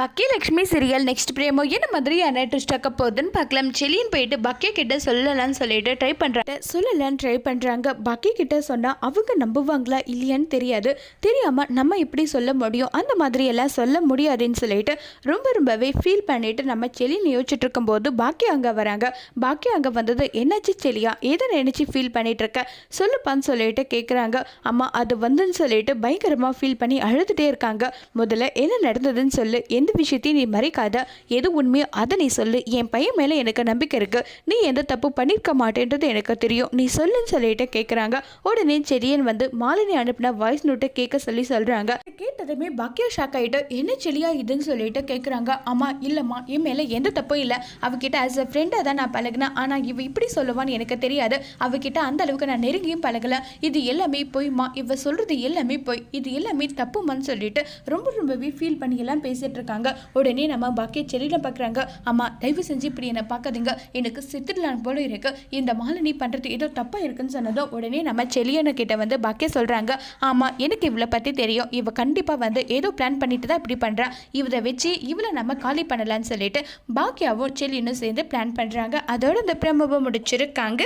பக்கியலட்சுமி serial next பிரேமோ என்ன மாதிரியான twist ஆக்க போகுதுன்னு பார்க்கலாம். செலின்னு போயிட்டு பக்கிய கிட்ட சொல்லலாம்னு சொல்லிட்டு ட்ரை பண்ணுறாங்க சொல்லலாம்னு ட்ரை பண்ணுறாங்க பக்கி கிட்ட சொன்னால் அவங்க நம்புவாங்களா இல்லையான்னு தெரியாது. தெரியாமல் நம்ம எப்படி சொல்ல முடியும். அந்த மாதிரி எல்லாம் சொல்ல முடியாதுன்னு சொல்லிட்டு ரொம்ப ரொம்பவே ஃபீல் பண்ணிட்டு நம்ம செலியன் யோசிச்சுட்டு இருக்கும்போது பாக்கி அங்கே வராங்க. பாக்கி அங்கே வந்தது என்னாச்சு செலியா? எதை நினச்சி ஃபீல் பண்ணிட்டு இருக்க? சொல்லுப்பான்னு சொல்லிட்டு கேட்குறாங்க அம்மா அது வந்துன்னு சொல்லிட்டு பயங்கரமாக ஃபீல் பண்ணி அழுதுகிட்டே இருக்காங்க. முதல்ல என்ன நடந்ததுன்னு சொல்லு. எந்த விஷயத்தையும் நீ மறைக்காத. எது உண்மையோ அதை நீ சொல்லு. என் பையன் மேலே எனக்கு நம்பிக்கை இருக்குது நீ எந்த தப்பு பண்ணியிருக்க மாட்டேன்றது எனக்கு தெரியும். நீ சொல்லுன்னு சொல்லிட்டு கேட்குறாங்க உடனே செடியன் வந்து மாலினி அனுப்பின வாய்ஸ் நோட்டை கேட்க சொல்லி சொல்கிறாங்க கேட்டதுமே பாக்கியா ஷாக் ஆகிட்டு என்ன செடியா இதுன்னு சொல்லிட்டு கேட்குறாங்க அம்மா இல்லைம்மா என் மேலே எந்த தப்பும் இல்லை. அவகிட்ட ஆஸ் அ ஃப்ரெண்டாக தான் நான் பழகினேன். ஆனால் இவ இப்படி சொல்லுவான்னு எனக்கு தெரியாது. அவகிட்ட அந்த அளவுக்கு நான் நெருங்கியும் பழகல. இது எல்லாமே பொய்மா இவ சொல்கிறது எல்லாமே பொய் இது எல்லாமே தப்புமான்னு சொல்லிட்டு ரொம்ப ரொம்பவே ஃபீல் பண்ணி எல்லாம் பேசிட்டு இருக்காங்க. உடனே நம்ம பாக்கிய செல்லிடம் பார்க்குறாங்க. அம்மா தயவு செஞ்சு இப்படி என்னை பார்க்காதீங்க. எனக்கு சித்திரலான் போல இருக்கு. இந்த மாலினி பண்ணுறது ஏதோ தப்பாக இருக்குன்னு சொன்னதும் உடனே நம்ம செலியனு கிட்ட வந்து பாக்கிய சொல்கிறாங்க ஆமாம் எனக்கு இவளை பற்றி தெரியும். இவ கண்டிப்பாக வந்து ஏதோ பிளான் பண்ணிட்டு தான் இப்படி பண்ணுறா இவதை வச்சு இவளை நம்ம காலி பண்ணலான்னு சொல்லிட்டு பாக்கியாவும் செல்லியனும் சேர்ந்து பிளான் பண்ணுறாங்க அதோட இந்த பிரமவை முடிச்சிருக்காங்க.